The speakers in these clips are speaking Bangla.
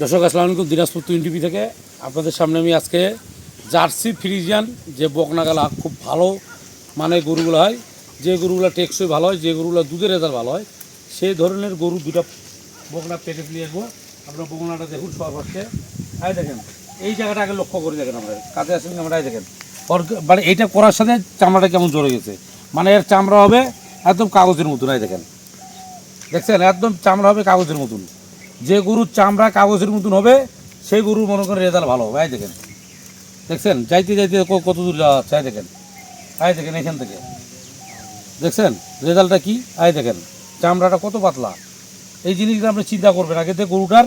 দর্শক, আসসালামু আলাইকুম, দিনাজপুর টুইন টিভি থেকে আপনাদের সামনে আমি আজকে জার্সি ফ্রিজিয়ান, যে বকনাগালা খুব ভালো মানে গরুগুলো হয়, যে গরুগুলো টেকসই ভালো হয়, যে গরুগুলো দুধের রেজাল্ট ভালো হয়, সেই ধরনের গরু দুটো বকনা পেটে নিয়ে আসব। আপনার বকনাটা দেখুন সব হচ্ছে আয় দেখেন, এই জায়গাটা আগে লক্ষ্য করে দেখেন আমরা কাছে আসেন আমরা দেখেন মানে এইটা করার সাথে চামড়াটা কেমন জড়ে গেছে। মানে এর চামড়া হবে একদম কাগজের মতন আয় দেখেন। দেখছেন? একদম চামড়া হবে কাগজের মতন। যে গরুর চামড়া কাগজের মতন হবে, সেই গরুর মনে করেন রেজাল্ট ভালো হবে। এই দেখেন। দেখছেন? যাইতে যাইতে কত দূর যাওয়া হচ্ছে দেখেন। এই দেখেন এখান থেকে। দেখছেন? রেজাল্টটা কি? এই দেখেন। চামড়াটা কত পাতলা। এই জিনিসটা আপনি চিন্তা করবেন। আগে থেকে গরুটার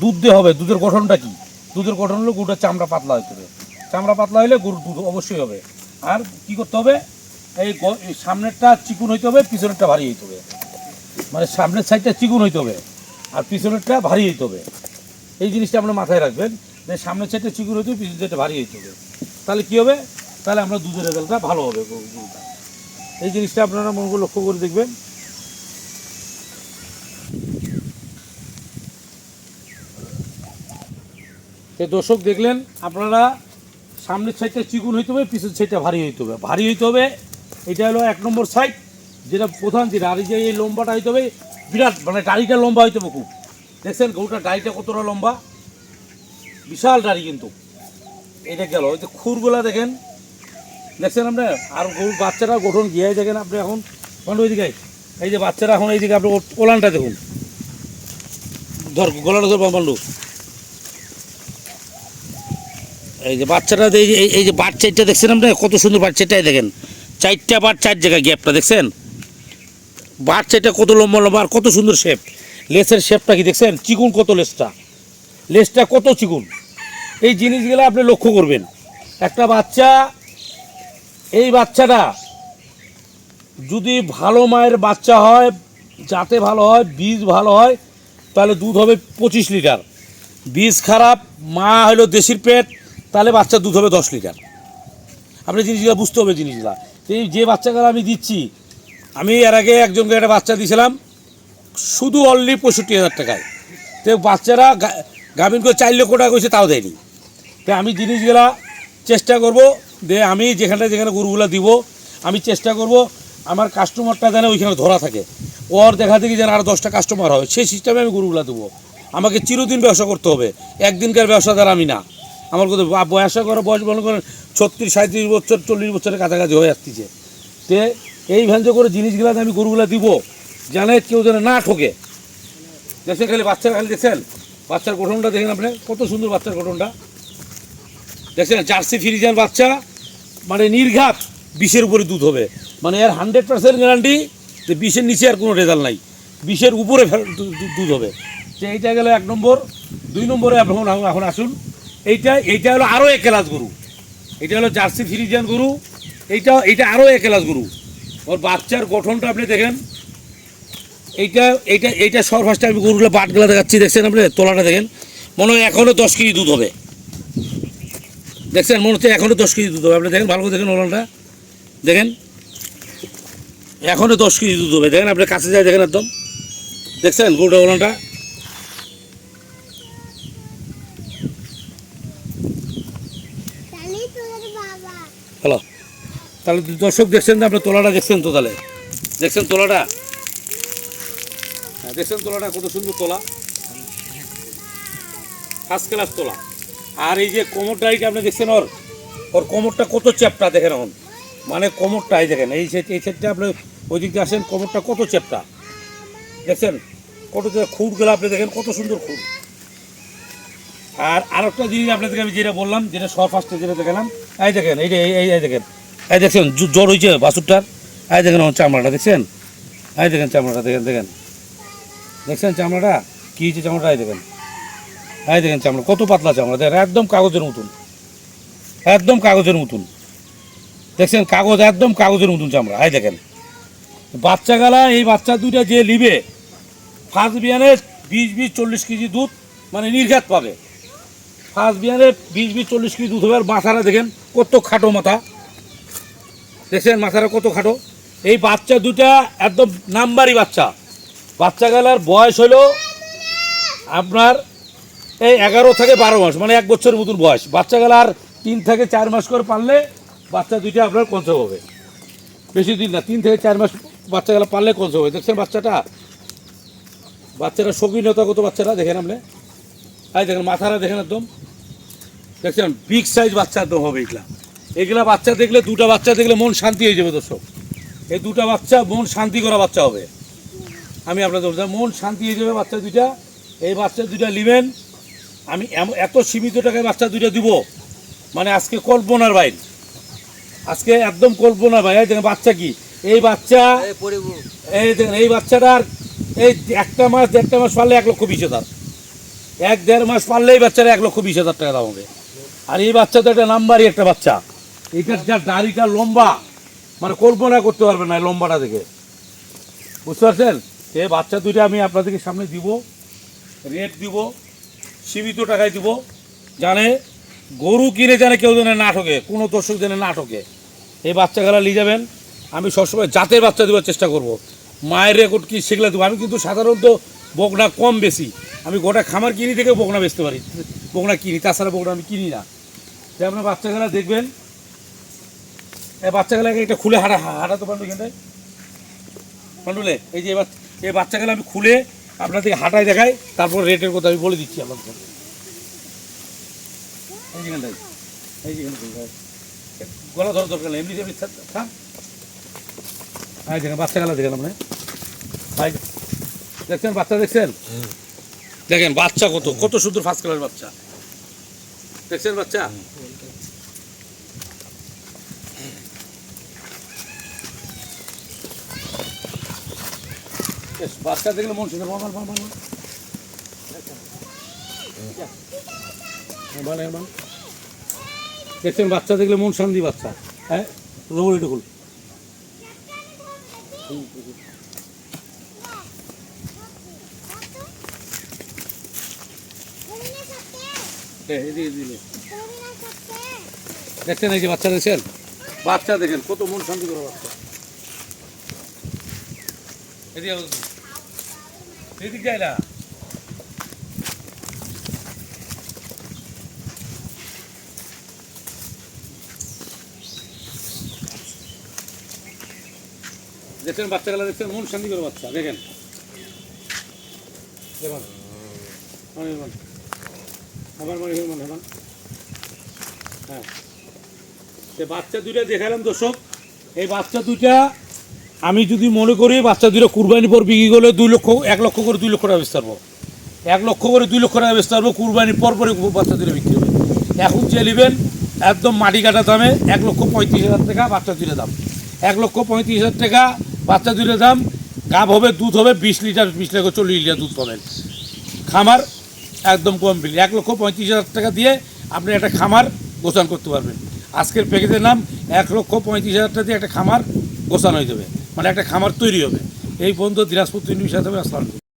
দুধ দিয়ে হবে। দুধের গঠনটা কি? দুধের গঠন হলে গরুটার চামড়া পাতলা হইতে হবে। চামড়া পাতলা হলে গরুর দুধ অবশ্যই হবে। আর কি করতে হবে? এই সামনেরটা চিকুন হইতে হবে, পিছনেরটা ভারী হইতে হবে। মানে সামনের সাইডটা চিকুন হইতে হবে। আর পিছনেরটা ভারী হইতে হবে। এই জিনিসটা আপনার মাথায় রাখবেন। যে সামনের সাইডটা চিকুন হইতে হবে পিছনের সাইডটা ভারী হইতে হবে। তাহলে কী হবে? তাহলে আমরা দুধের রেজাল্টটা ভালো হবে। এই জিনিসটা আপনারা মন লক্ষ্য করে দেখবেন। তো দর্শক দেখলেন, আপনারা সামনের সাইডটা চিকুন হইতে হবে, পিছনের সাইডটা ভারী হইতে হবে। ভারী হইতে হবে, এটা হলো এক নম্বর সাইড, যেটা প্রধান যেটা আর এই যে এই লম্বাটা হইতে হবে বিরাট মানে দাড়িটা লম্বা হইতে খুব দেখছেন গরুটার দাড়িটা কতটা লম্বা? বিশাল দাড়ি কিন্তু। এটা গেল ওই যে খুরগুলা দেখেন। দেখছেন আপনি? আর গরুর বাচ্চারা গঠন গিয়ে দেখেন আপনি এখন পান্ডু ওইদিকে। এই যে বাচ্চারা এখন এইদিকে আপনি ওলানটা দেখুন। ধর, গলাটা ধর এই যে বাচ্চাটা এই যে, এই- যে বাট চারটা দেখছেন আপনি? কত সুন্দর বাট চারটাই দেখেন। চারটা বাট চার জায়গায় গ্যাপটা দেখছেন? বাট চারটা কত লম্বা লম্বা আর কত সুন্দর শেপ লেসের শেপটা কি দেখছেন? চিকুন কত লেসটা লেসটা কত চিকুন? এই জিনিসগুলো আপনি লক্ষ্য করবেন। একটা বাচ্চা, এই বাচ্চাটা যদি ভালো মায়ের বাচ্চা হয়, যাতে ভালো হয়, বীজ ভালো হয়, তাহলে দুধ হবে পঁচিশ লিটার। বীজ খারাপ, মা হলো দেশির পেট, তাহলে বাচ্চার দুধ হবে দশ লিটার। আপনি জিনিসগুলো বুঝতে হবে জিনিসগুলো। এই যে বাচ্চাগুলো আমি দিচ্ছি আমি এর আগে একজনকে একটা বাচ্চা দিয়েছিলাম, শুধু অনলি পঁয়ষট্টি হাজার টাকায়। তো বাচ্চারা গা- গাভিন করে চার লক্ষ টাকা করেছে তাও দেয়নি। তো আমি জিনিসগুলা চেষ্টা করব যে আমি যেখানে যেখানে গরুগুলো দিব, আমি চেষ্টা করব আমার কাস্টমারটা যেন ওইখানে ধরা থাকে। ওর দেখা দেখি যেন আর দশটা কাস্টমার হয়, সেই সিস্টেমে আমি গরুগুলো দেবো। আমাকে চিরদিন ব্যবসা করতে হবে, একদিনকার ব্যবসাদার আমি না। আমার কথা বা- ব্যবসা করার বয়স মনে করেন, ছত্রিশ সাঁত্রিশ বছর, চল্লিশ বছরের কাছাকাছি হয়ে আসতেছে। তে এই ভ্যানজে করে জিনিসগুলো আমি গরুগুলো দিব। জানে কেউ যেন না ঠকে। দেখছেন খালি বাচ্চার খালি দেখছেন? বাচ্চার গঠনটা দেখেন আপনি? কত সুন্দর বাচ্চার গঠনটা। দেখছেন? জার্সি ফ্রিজিয়ান বাচ্চা মানে নির্ঘাত বিষের উপরে দুধ হবে। মানে এর হান্ড্রেড পার্সেন্ট গ্যারান্টি যে বিষের নিচে আর কোনো রেজাল্ট নাই। বিষের উপরে দুধ হবে। যে এইটা গেল এক নম্বর। দুই নম্বরে এখন এখন আসুন। এইটা এইটা হলো আরও এক ক্লাস গরু। এটা হলো জার্সি ফ্রিজিয়ান গরু। এইটা এইটা আরও এক ক্লাস গরু। ওর বাচ্চার গঠনটা আপনি দেখেন। এইটা এইটা এইটা সর ফার্স্টে আমি গরুগুলো বাটগুলো দেখাচ্ছি দেখছেন আপনি? তোলাটা দেখেন। মনে হয় এখনও দশ কেজি দুধ হবে। দেখছেন? মনে হচ্ছে এখনও দশ কেজি দুধ হবে। আপনি দেখেন ভালো করে দেখেন ওলানটা দেখেন? এখনও দশ কেজি দুধ হবে। দেখেন আপনি কাছে যায় দেখেন একদম। দেখছেন গরুটা ওলানটা হ্যালো। তাহলে দর্শক দেখছেন তো আপনি তোলাটা দেখছেন তো তাহলে? দেখছেন তোলাটা? হ্যাঁ দেখছেন তোলাটা, কত সুন্দর তোলা। ফার্স্ট ক্লাস তোলা। আর এই যে কোমরটা এইটা আপনি দেখছেন ওর ওর কোমরটা কত চ্যাপটা দেখেন এখন? মানে কোমরটা এই দেখেন, এই সেট এই সেটটা আপনি ওই দিক দিয়ে আসেন, কোমরটা কত চ্যাপটা? দেখছেন? কত খুঁড়গুলো আপনি দেখেন, কত সুন্দর খুঁড় আর আরেকটা জিনিস আপনাদেরকে আমি যেটা বললাম, যেটা সব ফার্স্টে যেটা দেখালাম, এই দেখেন এই- এই দেখেন। এই দেখছেন জ্বর হয়েছে বাসুরটার এই দেখেন আমার চামড়াটা, দেখছেন? এই দেখেন চামড়াটা, দেখেন দেখেন। দেখছেন চামড়াটা? কী হয়েছে চামড়াটা? এই দেখেন। এই দেখেন চামড়া, কত পাতলা চামড়া, দেখেন, একদম কাগজের মতন। একদম কাগজের মতন। দেখছেন, কাগজ একদম কাগজের মতন চামড়া, এই দেখেন। বাচ্চা গালা, এই বাচ্চা দুইটা যে নিবে ফার্স্ট বিয়ানে বিশ বিশ, চল্লিশ কেজি দুধ মানে নির্ঘাত পাবে। ফার্স্ট বিয়ানে বিশ বিশ, চল্লিশ কেজি দুধ হবে, আর মাথাটা দেখেন, কত খাটো মাথা। দেখছেন মাথাটা কত খাটো? এই বাচ্চা দুটা একদম নাম্বারই বাচ্চা। বাচ্চা গেলার বয়স হলো আপনার এই এগারো থেকে বারো মাস মানে এক বছরের মতন বয়স। বাচ্চা গেলে আর তিন থেকে চার মাস করে পারলে বাচ্চা দুইটা আপনার কনসেপ হবে। বেশি দিন না, তিন থেকে চার মাস বাচ্চা গেলে পারলে কনসেপ হবে। দেখছেন বাচ্চাটা? বাচ্চাটা শৌখিনতা কত বাচ্চারা দেখেন আপনি। এই দেখেন, মাথাটা দেখেন একদম। দেখছেন বিগ সাইজ বাচ্চা একদম হবে এগুলা। এগুলা বাচ্চা দেখলে দুটা বাচ্চা দেখলে মন শান্তি হয়ে যাবে দর্শক। এই দুটা বাচ্চা মন শান্তি করা বাচ্চা হবে। আমি আপনাদের বলছি মন শান্তি হয়ে যাবে বাচ্চা দুইটা। এই বাচ্চা দুইটা নেবেন। আমি এত সীমিত টাকায় বাচ্চা দুইটা দিব। মানে আজকে কল্পনার বাইর। আজকে একদম কল্পনার বাইরে। এই দেখেন বাচ্চা কি? এই বাচ্চা এই দেখেন এই বাচ্চাটার এই একটা মাস দেড়টা মাস পারলে এক লক্ষ বিশ হাজার। এক দেড় মাস পারলেই বাচ্চারা এক লক্ষ বিশ হাজার টাকা দাম হবে। আর এই বাচ্চা তো একটা নাম্বারই একটা বাচ্চা। এটার যা দাড়িটা লম্বা মানে কল্পনা করতে পারবে না লম্বাটা দেখে। বুঝতে পারছেন? এই বাচ্চা দুইটা আমি আপনাদেরকে সামনে দিব, রেট দিব, সীমিত টাকায় দিব। জানে, গরু কিনে জানে কেউ জানে না ঠকে, কোনো দর্শক জানে না ঠকে। এই বাচ্চাগুলা নিয়ে যাবেন, আমি সবসময় জাতের বাচ্চা দেওয়ার চেষ্টা করব। মায়ের রেকর্ড কি সেগুলো দেবো? আমি কিন্তু সাধারণত বকনা কম বেশি। আমি গোটা খামার কিনি থেকে বকনা বেচতে পারি। বকনা কিনি, তাছাড়া বকনা আমি কিনি না। যে আপনার বাচ্চাগুলা দেখবেন বাচ্চাগুলাকে একটা খুলে হাঁটা হাঁটাতে পারবে এখানটায়। পান্ডুলে, এই যে এবার, এই বাচ্চাগুলো আমি খুলে আপনাদেরকে হাঁটায় দেখাই, তারপর রেটের কথা আমি বলে দিচ্ছি আপনাদের এই যেখানটায় এই যেখানটায় গলা ধরা দরকার নেই এমনি এমনি থাক। এই দেখেন, বাচ্চাগুলো দেখেন আপনি ভাই, দেখছেন, বাচ্চা দেখছেন? দেখেন, বাচ্চা কত কত সুন্দর ফার্স্ট কালার বাচ্চা। দেখছেন বাচ্চা? বাচ্চা দেখলে মন মাল মাল মাল মাল মাল দেখছেন, বাচ্চা দেখলে মন শান্তি বাচ্চা। হ্যাঁ রবর এটা খুল। দিলে দেখছেন, এই যে বাচ্চা দেখছেন? বাচ্চা দেখেন, কত মন শান্তি করে বাচ্চা। এদিকে। এদিক যায় না। দেখছেন বাচ্চাগুলো, দেখছেন? মন শান্তি করে বাচ্চা, দেখেন। দেখুন। আমার হ্যাঁ। সে বাচ্চা দুইটা দেখালাম দর্শক। এই বাচ্চা দুইটা আমি যদি মনে করি বাচ্চা দুটো কুরবানি পর বিক্রি করলে দুই লক্ষ, এক লক্ষ করে দুই লক্ষ টাকা বেচতে পারব। এক লক্ষ করে দুই লক্ষ টাকা বেচতে পারব কুরবানি পর পরে বাচ্চা দুইটা বিক্রি হবে। এখন যে নেবেন, একদম মাটি কাটা দামে এক লক্ষ পঁয়ত্রিশ হাজার টাকা বাচ্চা দুটো দাম। এক লক্ষ পঁয়ত্রিশ হাজার টাকা বাচ্চা দুটো দাম, গাব হবে, দুধ হবে বিশ লিটার বিশ লিটার চল্লিশ লিটার দুধ পাবেন। খামার একদম কম বিল। এক লক্ষ পঁয়ত্রিশ হাজার টাকা দিয়ে আপনি একটা খামার গোছান করতে পারবেন। আজকের প্যাকেজের নাম, এক লক্ষ পঁয়ত্রিশ হাজার টাকা দিয়ে একটা খামার গোছানো হয়ে যাবে। মানে একটা খামার তৈরি হবে। এই পর্যন্ত দিনাজপুর তিন সাথে আসসালাম